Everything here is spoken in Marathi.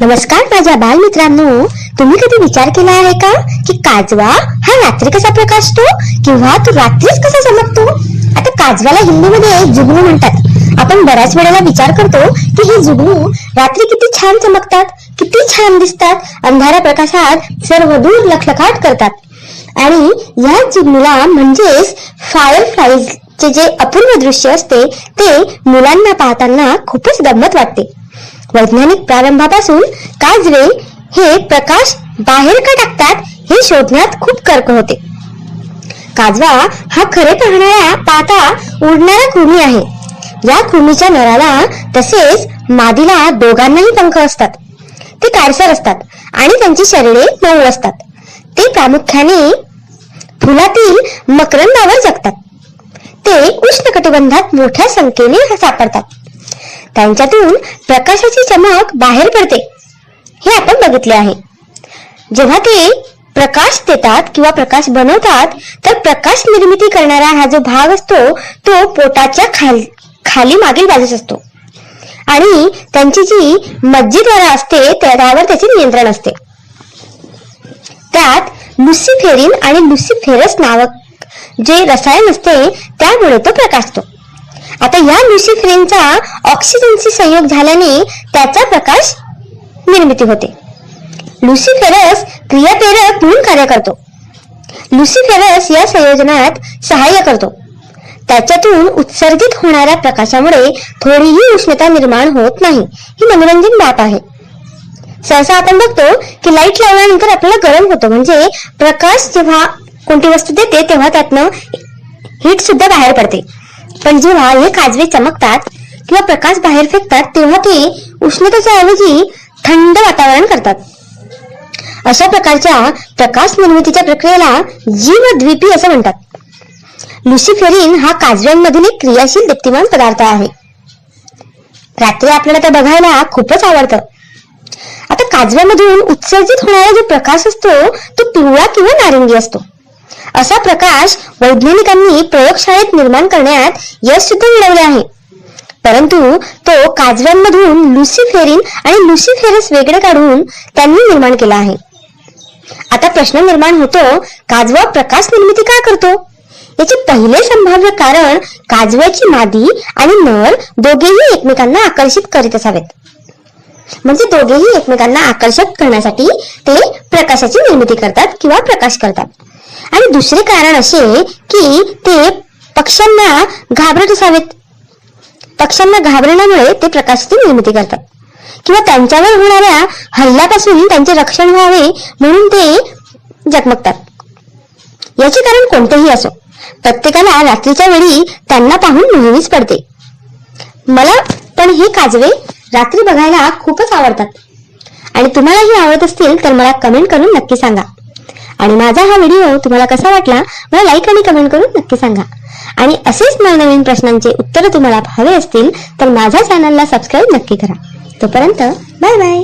नमस्कार माझ्या बालमित्रांनो तुम्ही कधी विचार केला आहे का की काजवा हा रात्री कसा प्रकाशतो किंवा तो रात्रीच कसा चमकतो? आता काजवाला हिंदीमध्ये जुगनू म्हणतात. आपण बऱ्याच वेळेला विचार करतो की हे जुगनू रात्री किती छान चमकतात किती छान दिसतात अंधाऱ्या प्रकाशात सर्व दूर लखलखाट करतात. आणि या जुगनूला म्हणजेच फायर फ्लाईजचे जे अपूर्व दृश्य असते ते मुलांना पाहताना खूपच गंमत वाटते. वैज्ञानिक प्रारंभापासून काजवे हे प्रकाश बाहेर का टाकतात हे शोधण्यात खूप कर्क होते. काजवा हा खरे पाहणाऱ्या पाहता उडणारा कृमी आहे. या कृमीच्या नराला तसेच मादीला दोघांनाही पंख असतात. ते काळसर असतात आणि त्यांची शरीरे मऊ असतात. ते प्रामुख्याने फुलातील मकरंदावर जगतात. ते उष्णकटिबंधात मोठ्या संख्येने सापडतात. त्यांच्यातून प्रकाशाची चमक बाहेर पडते. हे आपण बघितले आहे. जेव्हा ते प्रकाश देतात किंवा प्रकाश बनवतात तर प्रकाश निर्मिती करणारा हा जो भाग असतो तो पोटाच्या खाल खाली मागील बाजूस असतो. आणि त्यांची जी मज्जीद्वारा असते त्यावर त्याचे नियंत्रण असते. त्यात लुसिफेरिन आणि लुसिफेरस नावक जे रसायन असते त्यामुळे तो प्रकाशतो आता या लुसिफेरिनचा ऑक्सिजनशी संयोग झाल्याने त्याचा प्रकाश निर्मिती होते. लुसिफेरस क्रियाप्रेरक म्हणून कार्य करतो. लुसिफेरस या संयोजनात सहाय्य करतो. त्याच्यातून उत्सर्जित होणाऱ्या प्रकाशामुळे थोडीही उष्णता निर्माण होत नाही. ही मनोरंजन बाब आहे. सहसा आपण बघतो की लाइट लावल्यानंतर आपल्याला गरम होतो. म्हणजे प्रकाश जेव्हा कोणती वस्तू देते तेव्हा त्यातनं हीट सुद्धा बाहेर पडते. पण जेव्हा हे काजवे चमकतात किंवा प्रकाश बाहेर फेकतात तेव्हा ते उष्णतेच्या ऐवजी थंड वातावरण करतात. अशा प्रकारच्या प्रकाश निर्मितीच्या प्रक्रियेला जीवद्वीपी असं म्हणतात. लुसिफेरिन हा काजव्यांमधील एक क्रियाशील दीप्तिमान पदार्थ आहे. रात्री आपल्याला ते बघायला खूपच आवडतं. आता काजव्यामधून उत्सर्जित होणारा जो प्रकाश असतो तो पिवळा किंवा नारिंगी असतो. असा प्रकाश वैज्ञानिकांनी प्रयोगशाळेत निर्माण करण्यात यश सुद्धा मिळवले आहे. परंतु तो काजव्यांमधून लुसिफेरिन आणि लुसिफेरस वेगळे काढून त्यांनी निर्माण केला आहे. आता प्रश्न निर्माण होतो काजवा प्रकाश निर्मिती का करतो? याचे पहिले संभाव्य कारण काजव्याची मादी आणि नर दोघेही एकमेकांना आकर्षित करीत असावेत. म्हणजे दोघेही एकमेकांना आकर्षक करण्यासाठी ते प्रकाशाची निर्मिती करतात किंवा प्रकाश करतात. आणि दुसरे कारण असे की ते पक्ष्यांना घाबरत असावेत. पक्ष्यांना घाबरण्यामुळे ते प्रकाशाची निर्मिती करतात. किंवा त्यांच्यावर होणाऱ्या हल्ल्यापासून त्यांचे रक्षण व्हावे म्हणून ते जगमगतात. याचे कारण कोणतेही असो प्रत्येकाला रात्रीच्या वेळी त्यांना पाहून नेहमीच पडते. मला पण हे काजवे रात्री बघायला खूपच आवडतात. आणि तुम्हालाही आवडत असतील तर मला कमेंट करून नक्की सांगा. आणि माझा हा व्हिडिओ तुम्हाला कसा वाटला मला लाईक आणि कमेंट करून नक्की सांगा. आणि असेच नवनवीन प्रश्नांचे उत्तर तुम्हाला हवे असतील तर माझ्या चॅनलला सबस्क्राईब नक्की करा. तोपर्यंत बाय बाय